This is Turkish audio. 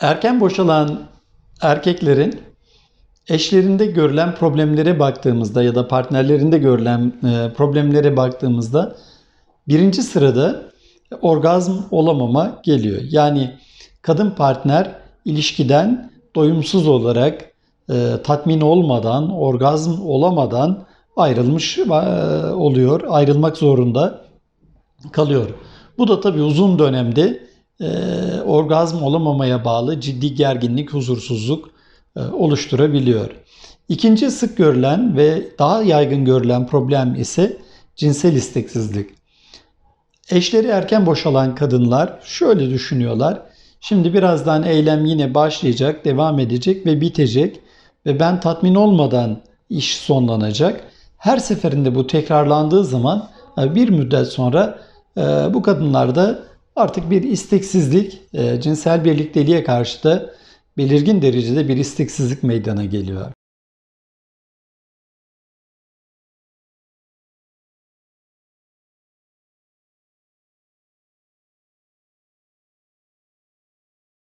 Erken boşalan erkeklerin eşlerinde görülen problemlere baktığımızda ya da partnerlerinde görülen e, problemlere baktığımızda birinci sırada orgazm olamama geliyor. Yani kadın partner ilişkiden doyumsuz olarak e, tatmin olmadan, orgazm olamadan ayrılmış e, oluyor, ayrılmak zorunda kalıyor. Bu da tabii uzun dönemde e, orgazm olamamaya bağlı ciddi gerginlik, huzursuzluk e, oluşturabiliyor. İkinci sık görülen ve daha yaygın görülen problem ise cinsel isteksizlik. Eşleri erken boşalan kadınlar şöyle düşünüyorlar. Şimdi birazdan eylem yine başlayacak, devam edecek ve bitecek ve ben tatmin olmadan iş sonlanacak. Her seferinde bu tekrarlandığı zaman e, bir müddet sonra e, bu kadınlarda artık bir isteksizlik, e, cinsel birlikteliğe karşı da belirgin derecede bir isteksizlik meydana geliyor.